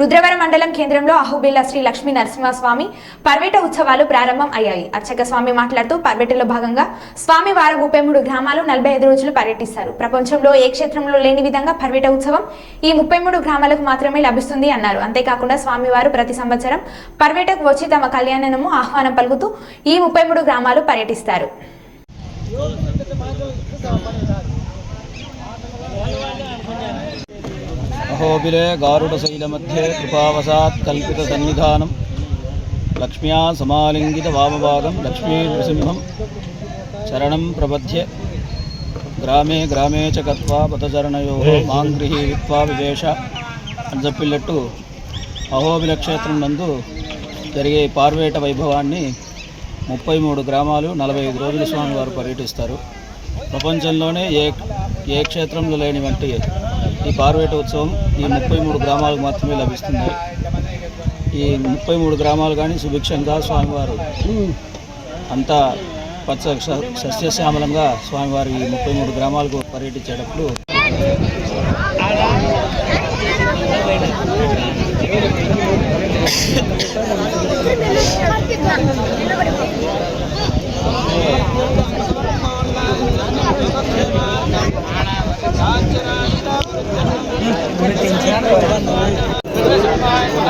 రుద్రవరం మండలం కేంద్రంలో అహుబిల్లా శ్రీ లక్ష్మీ నరసింహస్వామి పర్వేట ఉత్సవాలు ప్రారంభం అయ్యాయి. అర్చక స్వామి మాట్లాడుతూ పర్వేటలో భాగంగా స్వామి వార ముప్పై మూడు గ్రామాలు నలభై ఐదు రోజులు పర్యటిస్తారు. ప్రపంచంలో ఏ క్షేత్రంలో లేని విధంగా పర్వేట ఉత్సవం ఈ ముప్పై మూడు గ్రామాలకు మాత్రమే లభిస్తుంది అన్నారు. అంతేకాకుండా స్వామివారు ప్రతి సంవత్సరం పర్వేటకు వచ్చి తమ కళ్యాణము ఆహ్వానం పలుకుతూ ఈ ముప్పై మూడు గ్రామాలు పర్యటిస్తారు. అహోబిలే గారుడశైలమధ్యే కృపావశాత్ కల్పిత సన్నిధానం లక్ష్మ్యా సమాలింగిత వామభాగం లక్ష్మీ నృసింహం శరణం ప్రబధ్యే గ్రామే గ్రామే చ గత్వా పతచరణయో మాంగ్రిహి విత్వా వివేష అని చెప్పినట్టు అహోబిల క్షేత్రం నందు జరిగే పార్వేట వైభవాన్ని ముప్పై మూడు గ్రామాలు నలభై ఐదు స్వామి స్వామివారు పర్యటిస్తారు ప్రపంచంలోనే ఏ ఏ క్షేత్రంలో లేని వంటి ఈ పార్వేట ఉత్సవం ఈ ముప్పై మూడు గ్రామాలకు మాత్రమే లభిస్తుంది. ఈ ముప్పై మూడు గ్రామాలు కానీ సుభిక్షంగా స్వామివారు అంతా పచ్చ సస్యశ్యామలంగా స్వామివారు ఈ ముప్పై మూడు గ్రామాలకు పర్యటించేటప్పుడు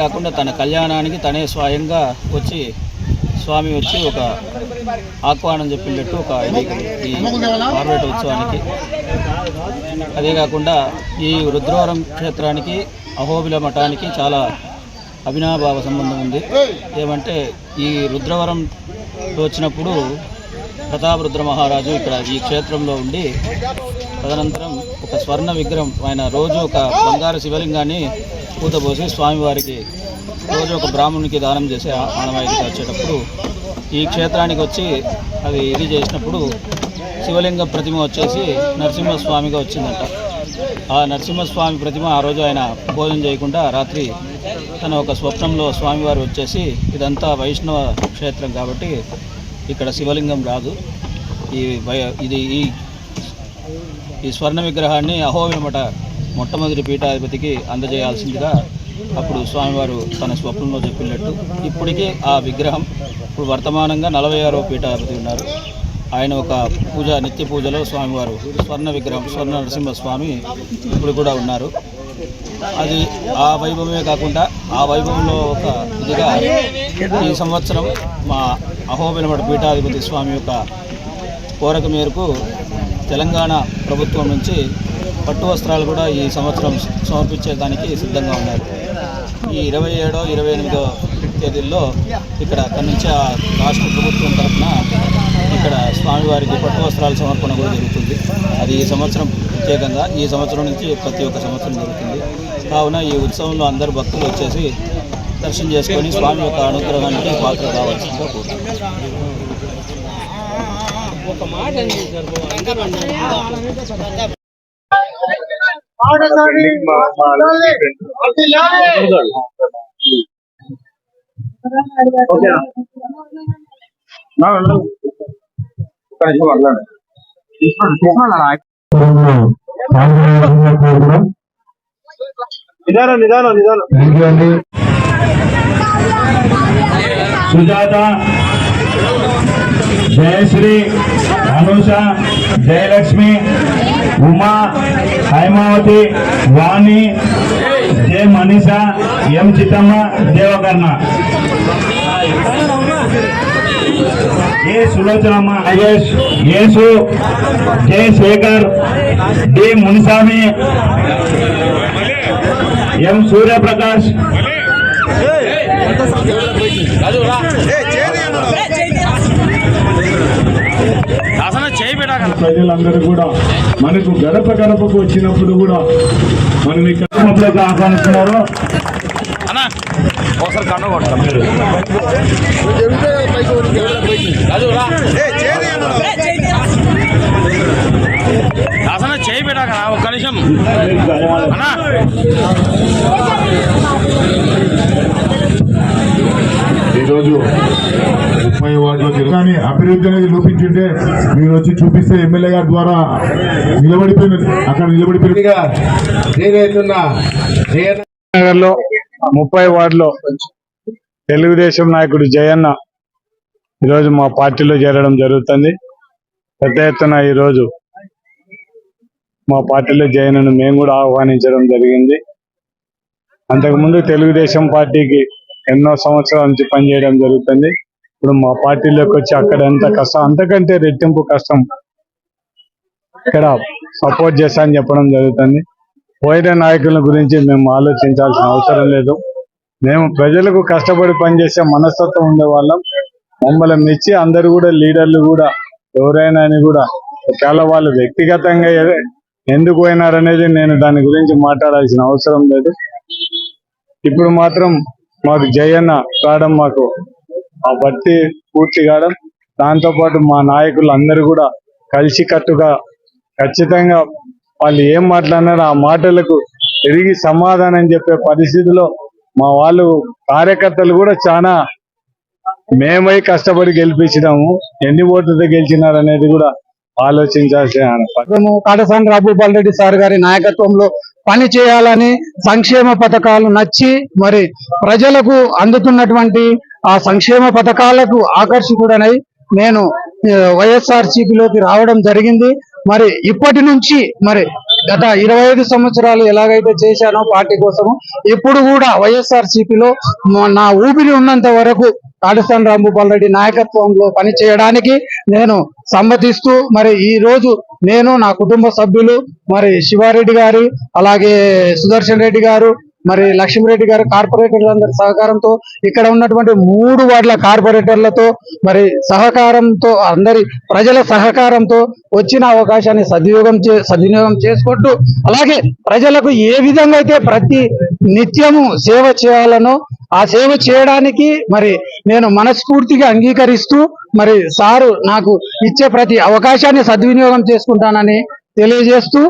కాకుండా తన కళ్యాణానికి తనే స్వయంగా వచ్చి స్వామి వచ్చి ఒక ఆహ్వానం చెప్పినట్టు ఒక ఈ పార్వేట ఉత్సవానికి. అదే కాకుండా ఈ రుద్రవరం క్షేత్రానికి అహోబిల మఠానికి చాలా అవినాభావ సంబంధం ఉంది. ఏమంటే ఈ రుద్రవరం వచ్చినప్పుడు ప్రతాపరుద్ర మహారాజు ఇక్కడ ఈ క్షేత్రంలో ఉండి తదనంతరం ఒక స్వర్ణ విగ్రహం ఆయన రోజు ఒక బంగారు శివలింగాన్ని పూతపోసి స్వామివారికి రోజు ఒక బ్రాహ్మణునికి దానం చేసే ఆ- వచ్చేటప్పుడు ఈ క్షేత్రానికి వచ్చి అది ఇది చేసినప్పుడు శివలింగ ప్రతిమ వచ్చేసి నరసింహస్వామిగా వచ్చిందంట. ఆ నరసింహస్వామి ప్రతిమ ఆ రోజు ఆయన భోజనం చేయకుండా రాత్రి తన ఒక స్వప్నంలో స్వామివారు వచ్చేసి ఇదంతా వైష్ణవ క్షేత్రం కాబట్టి ఇక్కడ శివలింగం రాదు. ఈ వై- ఇది ఈ ఈ స్వర్ణ విగ్రహాన్ని అహోవిమట మొట్టమొదటి పీఠాధిపతికి అందజేయాల్సిందిగా అప్పుడు స్వామివారు తన స్వప్నంలో చెప్పినట్టు ఇప్పటికీ ఆ విగ్రహం ఇప్పుడు వర్తమానంగా నలభై ఆరో పీఠాధిపతి ఉన్నారు. ఆయన ఒక పూజ నిత్య పూజలో స్వామివారు స్వర్ణ విగ్రహం స్వర్ణ నరసింహ స్వామి ఇప్పుడు కూడా ఉన్నారు. అది ఆ వైభవమే కాకుండా ఆ వైభవంలో ఒక ఇదిగా ఈ సంవత్సరం మా అహోబిలమట పీఠాధిపతి స్వామి యొక్క కోరిక మేరకు తెలంగాణ ప్రభుత్వం నుంచి పట్టు వస్త్రాలు కూడా ఈ సంవత్సరం సమర్పించేదానికి సిద్ధంగా ఉన్నారు. ఈ ఇరవై ఏడో ఇరవై ఎనిమిదో తేదీల్లో ఇక్కడ అక్కడి నుంచి ఆ రాష్ట్ర ప్రభుత్వం తరఫున ఇక్కడ స్వామివారికి పట్టు వస్త్రాల సమర్పణ కూడా జరుగుతుంది. అది ఈ సంవత్సరం ప్రత్యేకంగా ఈ సంవత్సరం నుంచి ప్రతి ఒక్క సంవత్సరం జరుగుతుంది. కావున ఈ ఉత్సవంలో అందరు భక్తులు వచ్చేసి దర్శనం చేసుకొని స్వామి యొక్క అనుగ్రహానికి పాత్ర కావాల్సిందిగా కోరుతున్నాను నిదానం నిదానం నిదానం. Sujatha Jayashree Anusha Jayalakshmi Uma Haimavathi Vani Jaya Manisha M Chittamma Devakarna. A Sulochanamma Ayesh Yesu Jaya Shekar D Muniswamy. M Suryaprakash? ప్రజలందరూ కూడా మనకు గడప గడపకు వచ్చినప్పుడు కూడా మనం ఇక్కడ ఆహ్వానిస్తున్నారు అసలు చేయి పెట్టాక ఒక్క నిమిషం. అన్నా. ఈరోజు ముప్పై వార్డులో తిరుగు- కానీ అభివృద్ధి అనేది లోపించుంటే మీరు వచ్చి చూపిస్తే ఎమ్మెల్యే గారి ద్వారా నిలబడిపోయినది అక్కడ నేనైతున్న నగర్లో ముప్పై వార్డులో తెలుగుదేశం నాయకుడు జయన్న ఈరోజు మా పార్టీలో చేరడం జరుగుతుంది. పెద్ద ఎత్తున ఈరోజు మా పార్టీలో జయన్నను మేము కూడా ఆహ్వానించడం జరిగింది. అంతకుముందు తెలుగుదేశం పార్టీకి ఎన్నో సంవత్సరాల నుంచి పనిచేయడం జరుగుతుంది. ఇప్పుడు మా పార్టీలోకి వచ్చి అక్కడ ఎంత కష్టం అంతకంటే రెట్టింపు కష్టం ఇక్కడ సపోర్ట్ చేశా అని చెప్పడం జరుగుతుంది. పోయిన నాయకుల గురించి మేము ఆలోచించాల్సిన అవసరం లేదు. మేము ప్రజలకు కష్టపడి పనిచేసే మనస్తత్వం ఉండే వాళ్ళం. మమ్మల్ని మెచ్చి అందరు కూడా లీడర్లు కూడా ఎవరైనా అని కూడా ఒకవేళ వాళ్ళు వ్యక్తిగతంగా ఎందుకు పోయినారనేది నేను దాని గురించి మాట్లాడాల్సిన అవసరం లేదు. ఇప్పుడు మాత్రం మాకు జయన్న కావడం మాకు ఆ భర్తీ పూర్తి కావడం దాంతో పాటు మా నాయకులు అందరూ కూడా కలిసికట్టుగా ఖచ్చితంగా వాళ్ళు ఏం మాట్లాడినారో ఆ మాటలకు తిరిగి సమాధానం చెప్పే పరిస్థితిలో మా వాళ్ళు కార్యకర్తలు కూడా చాలా మేమై కష్టపడి గెలిపించినాము. ఎన్ని ఓట్లతో గెలిచినారనేది కూడా ఆలోచించాల్సిన కాటసాని రాబుపాల్ రెడ్డి సార్ గారి నాయకత్వంలో పని చేయాలని సంక్షేమ పథకాలు నచ్చి మరి ప్రజలకు అందుతున్నటువంటి ఆ సంక్షేమ పథకాలకు ఆకర్షికుడనై నేను వైఎస్ఆర్ సిపిలోకి రావడం జరిగింది. మరి ఇప్పటి నుంచి మరి గత ఇరవై ఐదు సంవత్సరాలు ఎలాగైతే చేశానో పార్టీ కోసము ఇప్పుడు కూడా వైఎస్ఆర్ సిపిలో నా ఊపిరి ఉన్నంత వరకు కాటసాని రాంభూపాల్ రెడ్డి నాయకత్వంలో పనిచేయడానికి నేను సమ్మతిస్తూ మరి ఈ రోజు నేను నా కుటుంబ సభ్యులు మరి శివారెడ్డి గారు అలాగే సుదర్శన్ రెడ్డి గారు మరి లక్ష్మీరెడ్డి గారు కార్పొరేటర్లందరి సహకారంతో ఇక్కడ ఉన్నటువంటి మూడు వార్డుల కార్పొరేటర్లతో మరి సహకారంతో అందరి ప్రజల సహకారంతో వచ్చిన అవకాశాన్ని సద్వినియోగం చే సద్వినియోగం చేసుకుంటూ అలాగే ప్రజలకు ఏ విధంగా అయితే ప్రతి నిత్యము సేవ చేయాలనో ఆ సేవ చేయడానికి మరి నేను మనస్ఫూర్తిగా అంగీకరిస్తూ మరి సారు నాకు ఇచ్చే ప్రతి అవకాశాన్ని సద్వినియోగం చేసుకుంటానని తెలియజేస్తూ